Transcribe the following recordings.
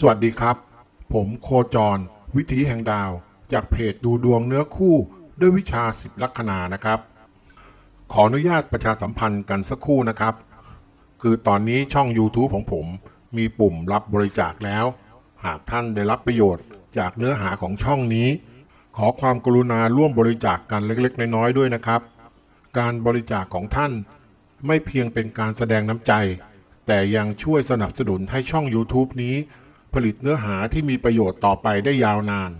สวัสดีครับ ผมโคจร วิถีแห่งดาว จากเพจดูดวงเนื้อคู่ด้วยวิชาสิบลัคนานะครับ ขออนุญาตประชาสัมพันธ์กันสักครู่นะครับ คือตอนนี้ช่อง YouTube ของผมมีปุ่มรับบริจาคแล้ว หากท่านได้รับประโยชน์จากเนื้อหาของช่องนี้ ขอความกรุณาร่วมบริจาคกันเล็กๆ น้อยๆด้วยนะครับ การบริจาคของท่านไม่เพียงเป็นการแสดงน้ำใจ แต่ยังช่วยสนับสนุนให้ช่อง YouTube นี้ ลิตเนื้อหาที่มีประโยชน์ต่อไปได้ยาวนาน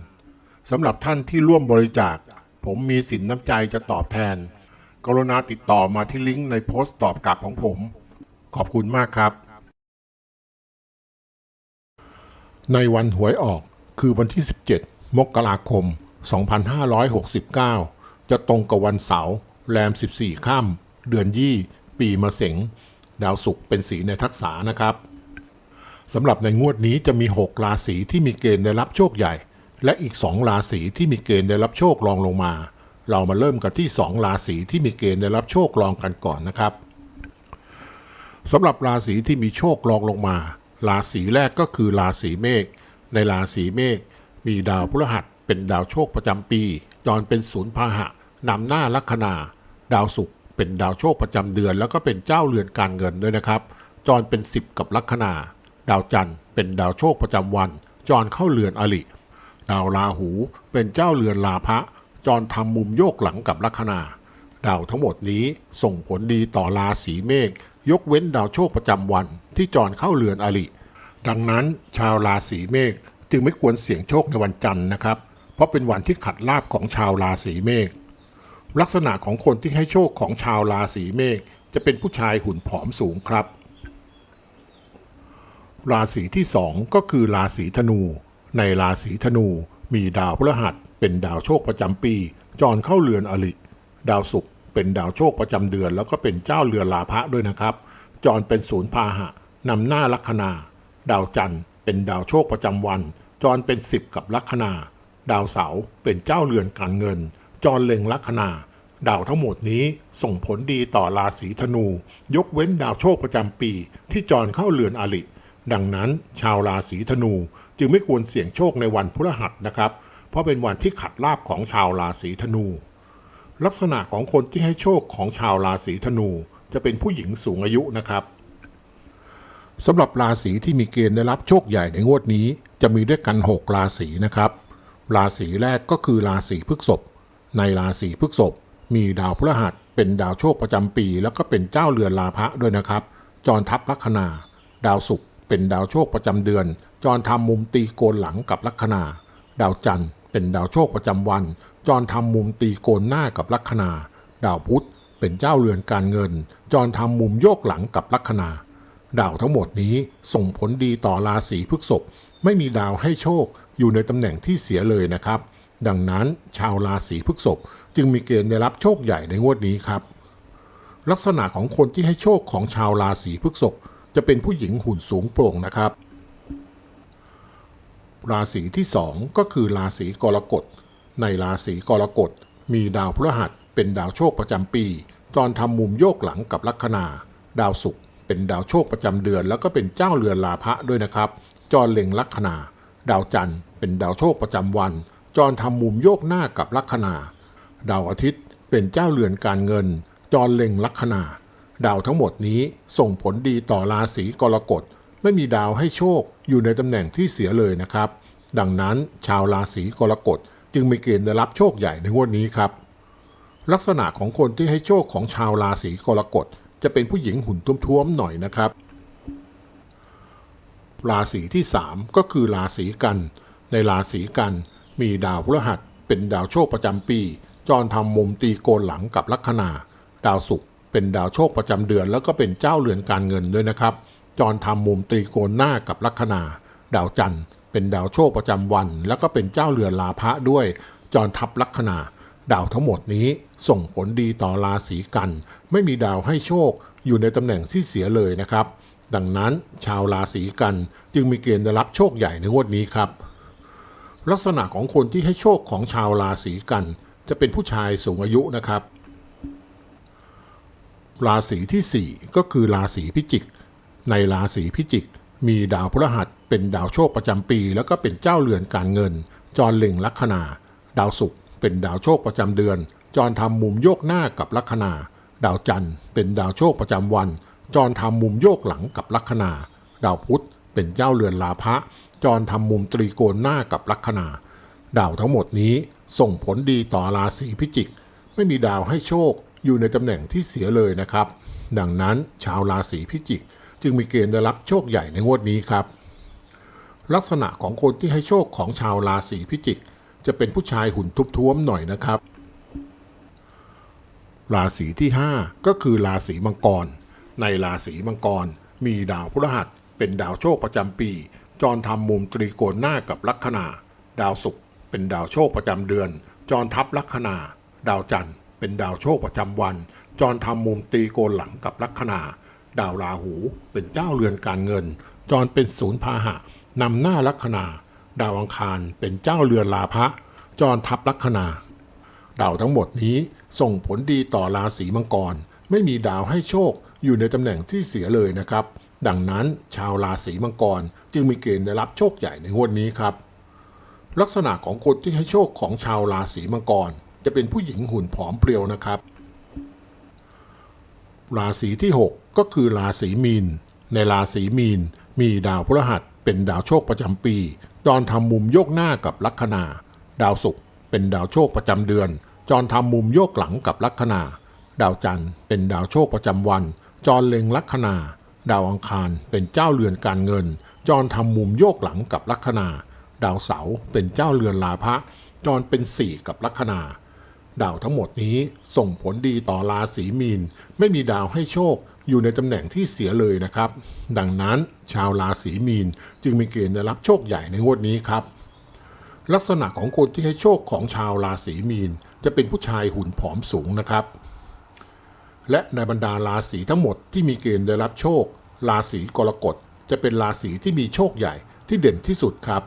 สำหรับท่านที่ร่วมบริจาค ผมมีสินน้ำใจจะตอบแทน กรุณาติดต่อมาที่ลิงก์ในโพสต์ตอบกลับของผม ขอบคุณมากครับ ในวันหวยออกคือวันที่ 17 มกราคม 2569 จะตรงกับวันเสาร์แรม 14 ค่ำเดือนยี่ ปีมะเสงดาวศุกร์เป็นสีในทักษานะครับ สำหรับในงวดนี้จะมี 6 ราศีที่มีเกณฑ์ได้รับโชคใหญ่ และอีก 2 ราศีที่มีเกณฑ์ได้รับโชครองลงมา เรามาเริ่มกันที่ 2 ราศีที่มีเกณฑ์ได้รับโชครองกันก่อนนะครับสำหรับราศีที่มีโชครองลงมา ราศีแรกก็คือราศีเมษในราศีเมษมีดาวพฤหัสเป็นดาวโชคประจำปีจรเป็นศูนย์พาหะนำหน้าลัคนา ดาวศุกร์เป็นดาวโชคประจำเดือน แล้วก็เป็นเจ้าเรือนการเงินด้วยนะครับ จรเป็น 10 กับลัคนา ดาวจันทร์เป็นดาวโชคประจำวัน จรเข้าเรือนอลิดาวราหูเป็นเจ้าเรือนลาภะจรทำมุมโยกหลังกับลัคนา ดาวทั้งหมดนี้ส่งผลดีต่อราศีเมษยกเว้นดาวโชคประจำวันที่จรเข้าเรือนอลิดังนั้นชาวราศีเมษจึงไม่ควรเสี่ยงโชคในวันจันทร์นะครับ เพราะเป็นวันที่ขัดลาบของชาวราศีเมษลักษณะของคนที่ให้โชคของชาวราศีเมษจะเป็นผู้ชายหุ่นผอมสูงครับ ราศีที่สองก็คือราศีธนู ในราศีธนูมีดาวพฤหัสเป็นดาวโชคประจำปี จรเข้าเรือนอลิดาวศุกร์เป็นดาวโชคประจำเดือน แล้วก็เป็นเจ้าเรือนลาภะด้วยนะครับ จรเป็นศูนย์พาหะนำหน้าลัคนา ดาวจันทร์เป็นดาวโชคประจำวัน จรเป็นสิบกับลัคนา ดาวเสาร์เป็นเจ้าเรือนการเงิน จรเล็งลัคนาดาวทั้งหมดนี้ส่งผลดีต่อราศีธนู ยกเว้นดาวโชคประจำปี ที่จรเข้าเรือนอลิ ดังนั้นชาวราศีธนู จึงไม่ควรเสี่ยงโชคในวันพฤหัสนะครับ เพราะเป็นวันที่ขัดลาบของชาวราศีธนู ลักษณะของคนที่ให้โชคของชาวราศีธนู จะเป็นผู้หญิงสูงอายุนะครับสำหรับราศีที่มีเกณฑ์ได้รับโชคใหญ่ในงวดนี้ จะมีด้วยกัน 6 ราศีนะครับ ราศีแรกก็คือราศีพฤษภในราศีพฤษภมีดาวพฤหัสเป็นดาวโชคประจำปี แล้วก็เป็นเจ้าเรือนลาภะด้วยนะครับ จรทับลัคนา ดาวศุกร์ เป็นดาวโชคประจำเดือน จรทำมุมตีโกนหลังกับลัคนา ดาวจันทร์เป็นดาวโชคประจำวัน จรทำมุมตีโกนหน้ากับลัคนา ดาวพุธเป็นเจ้าเรือนการเงิน จรทำมุมโยกหลังกับลัคนา ดาวทั้งหมดนี้ส่งผลดีต่อราศีพฤษภไม่มีดาวให้โชคอยู่ในตำแหน่งที่เสียเลยนะครับ ดังนั้นชาวราศีพฤษภจึงมีเกณฑ์ได้รับโชคใหญ่ในงวดนี้ครับ ลักษณะของคนที่ให้โชคของชาวราศีพฤษภ จะเป็นผู้หญิงหุ่นสูงโปร่งนะครับ ราศีที่สองก็คือราศีกรกฎ ในราศีกรกฎมีดาวพฤหัสเป็นดาวโชคประจำปี จรทำมุมโยกหลังกับลัคนา ดาวศุกร์เป็นดาวโชคประจำเดือน แล้วก็เป็นเจ้าเรือนลาภะด้วยนะครับ จรเล็งลัคนา ดาวจันทร์เป็นดาวโชคประจำวัน จรทำมุมโยกหน้ากับลัคนา ดาวอาทิตย์เป็นเจ้าเรือนการเงิน จรเล็งลัคนา ดาวทั้งหมดนี้ส่งผลดีต่อราศีกรกฎไม่มีดาวให้โชคอยู่ในตำแหน่งที่เสียเลยนะครับ ดังนั้นชาวราศีกรกฎจึงมีเกณฑ์ได้รับโชคใหญ่ในงวดนี้ครับ ลักษณะของคนที่ให้โชคของชาวราศีกรกฎจะเป็นผู้หญิงหุ่นท้วมๆหน่อยนะครับ ราศีที่ 3 ก็คือราศีกัน ในราศีกันมีดาวพฤหัสเป็นดาวโชคประจำปี จรทำมุมตีโกนหลังกับลัคนา ดาวศุกร์ เป็นดาวโชคประจำเดือน แล้วก็เป็นเจ้าเรือนการเงินด้วยนะครับ จรทำมุมตรีโกนหน้ากับลัคนา ดาวจันทร์เป็นดาวโชคประจำวัน แล้วก็เป็นเจ้าเรือนลาภะด้วย จรทับลัคนา ดาวทั้งหมดนี้ส่งผลดีต่อราศีกัน ไม่มีดาวให้โชคอยู่ในตำแหน่งที่เสียเลยนะครับ ดังนั้นชาวราศีกันจึงมีเกณฑ์ได้รับโชคใหญ่ในงวดนี้ครับ ลักษณะของคนที่ให้โชคของชาวราศีกัน จะเป็นผู้ชายสูงอายุนะครับ ราศีที่ 4 ก็คือราศีพิจิก ในราศีพิจิก มีดาวพฤหัสเป็นดาวโชคประจำปี แล้วก็เป็นเจ้าเรือนการเงิน จรเล็งลัคนา ดาวศุกร์เป็นดาวโชคประจำเดือน จรทำมุมโยกหน้ากับลัคนา ดาวจันทร์เป็นดาวโชคประจำวัน จรทำมุมโยกหลังกับลัคนา ดาวพุธเป็นเจ้าเรือนลาภะจรทำมุมตรีโกณหน้ากับลัคนา ดาวทั้งหมดนี้ส่งผลดีต่อราศีพิจิก ไม่มีดาวให้โชค อยู่ในตำแหน่งที่เสียเลยนะครับ ดังนั้นชาวราศีพิจิก จึงมีเกณฑ์ได้รับโชคใหญ่ในงวดนี้ครับ ลักษณะของคนที่ให้โชคของชาวราศีพิจิก จะเป็นผู้ชายหุ่นทุบท้วมหน่อยนะครับ ราศีที่ 5 ก็คือราศีมังกร ในราศีมังกร มีดาวพฤหัสเป็นดาวโชคประจำปี จรทำมุมตรีโกณหน้ากับลัคนา ดาวศุกร์เป็นดาวโชคประจำเดือน จรทับลัคนา ดาวจันทร์ เป็นดาวโชคประจำวัน จรทำมุมตีโกณหลังกับลัคนา ดาวราหูเป็นเจ้าเรือนการเงิน จรเป็นศูนย์พาหะนำหน้าลัคนา ดาวอังคารเป็นเจ้าเรือนลาภะจรทับลัคนา ดาวทั้งหมดนี้ส่งผลดีต่อราศีมังกร ไม่มีดาวให้โชคอยู่ในตำแหน่งที่เสียเลยนะครับ ดังนั้นชาวราศีมังกรจึงมีเกณฑ์ได้รับโชคใหญ่ในงวดนี้ครับ ลักษณะของคนที่ให้โชคของชาวราศีมังกร จะเป็นผู้หญิงหุ่นผอมเพรียวนะครับ ราศีที่ 6 ก็คือราศีมีน ในราศีมีน มีดาวพฤหัสเป็นดาวโชคประจำปี จรทำมุมโยกหน้ากับลัคนา ดาวศุกร์เป็นดาวโชคประจำเดือน จรทำมุมโยกหลังกับลัคนา ดาวจันทร์เป็นดาวโชคประจำวัน จรเล็งลัคนา ดาวอังคารเป็นเจ้าเรือนการเงิน จรทำมุมโยกหลังกับลัคนา ดาวเสาร์เป็นเจ้าเรือนลาภะจรเป็นสี่กับลัคนา ดาวทั้งหมดนี้ส่งผลดีต่อราศีมีน ไม่มีดาวให้โชคอยู่ในตำแหน่งที่เสียเลยนะครับ ดังนั้นชาวราศีมีนจึงมีเกณฑ์ได้รับโชคใหญ่ในงวดนี้ครับ ลักษณะของคนที่ให้โชคของชาวราศีมีน จะเป็นผู้ชายหุ่นผอมสูงนะครับ และในบรรดาราศีทั้งหมดที่มีเกณฑ์ได้รับโชค ราศีกรกฎจะเป็นราศีที่มีโชคใหญ่ที่เด่นที่สุดครับ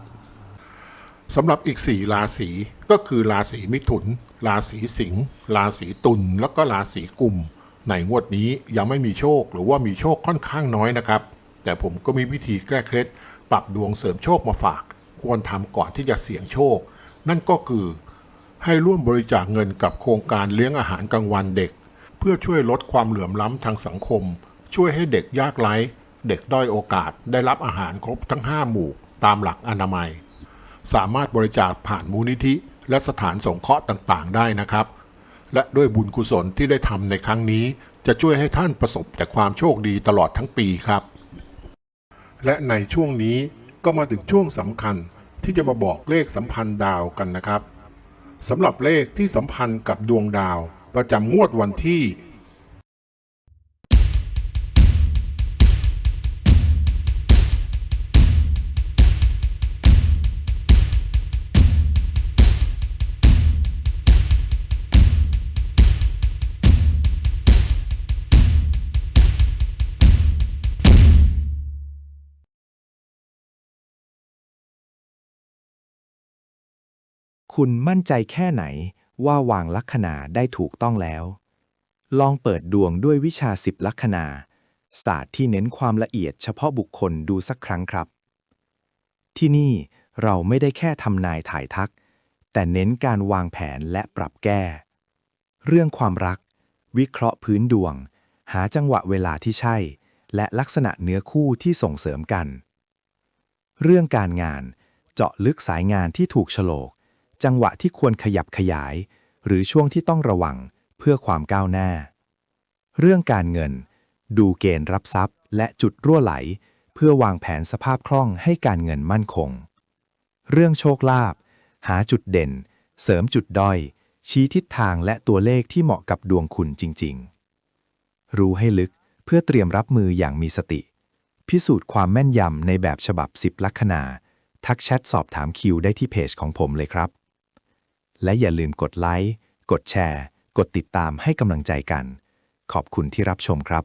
สำหรับอีก 4 ราศีก็คือราศีมิถุน ราศีสิงห์ราศีตุลแล้วก็ราศีกุมในงวดนี้ยังไม่มีโชคหรือว่ามีโชคค่อนข้างน้อยนะครับ แต่ผมก็มีวิธีแก้เคล็ดปรับดวงเสริมโชคมาฝาก ควรทำก่อนที่จะเสี่ยงโชค นั่นก็คือให้ร่วมบริจาคเงินกับโครงการเลี้ยงอาหารกลางวันเด็ก เพื่อช่วยลดความเหลื่อมล้ำทางสังคม ช่วยให้เด็กยากไร้เด็กด้อยโอกาสได้รับอาหารครบทั้ง 5 หมู่ ตามหลักอนามัย สามารถบริจาคผ่านมูลนิธิ และสถานสงเคราะห์ต่างๆ ได้นะครับ และด้วยบุญกุศลที่ได้ทำในครั้งนี้ จะช่วยให้ท่านประสบแต่ความโชคดีตลอดทั้งปีครับ และในช่วงนี้ก็มาถึงช่วงสำคัญที่จะมาบอกเลขสัมพันธ์ดาวกันนะครับสำหรับเลขที่สัมพันธ์กับดวงดาว ประจำงวดวันที่ คุณมั่นใจแค่ไหนว่าวางลัคนาได้ถูกต้องแล้ว ลองเปิดดวงด้วยวิชาสิบลัคนา ศาสตร์ที่เน้นความละเอียดเฉพาะบุคคลดูสักครั้งครับ ที่นี่เราไม่ได้แค่ทำนายถ่ายทัก แต่เน้นการวางแผนและปรับแก้ เรื่องความรัก วิเคราะห์พื้นดวง หาจังหวะเวลาที่ใช่ และลักษณะเนื้อคู่ที่ส่งเสริมกัน เรื่องการงานเจาะลึกสายงานที่ถูกโฉลก จังหวะที่ควรขยับขยาย หรือช่วงที่ต้องระวังเพื่อความก้าวหน้า เรื่องการเงิน ดูเกณฑ์รับทรัพย์ และจุดรั่วไหล เพื่อวางแผนสภาพคล่องให้การเงินมั่นคง เรื่องโชคลาภหาจุดเด่น เสริมจุดด้อย ชี้ทิศทางและตัวเลขที่เหมาะกับดวงคุณจริง ๆ รู้ให้ลึกเพื่อเตรียมรับมืออย่างมีสติ พิสูจน์ความแม่นยำในแบบฉบับ 10 ลัคนา ทักแชทสอบถามคิวได้ที่เพจของผมเลยครับ และอย่าลืมกดไลค์ กดแชร์ กดติดตามให้กำลังใจกัน ขอบคุณที่รับชมครับ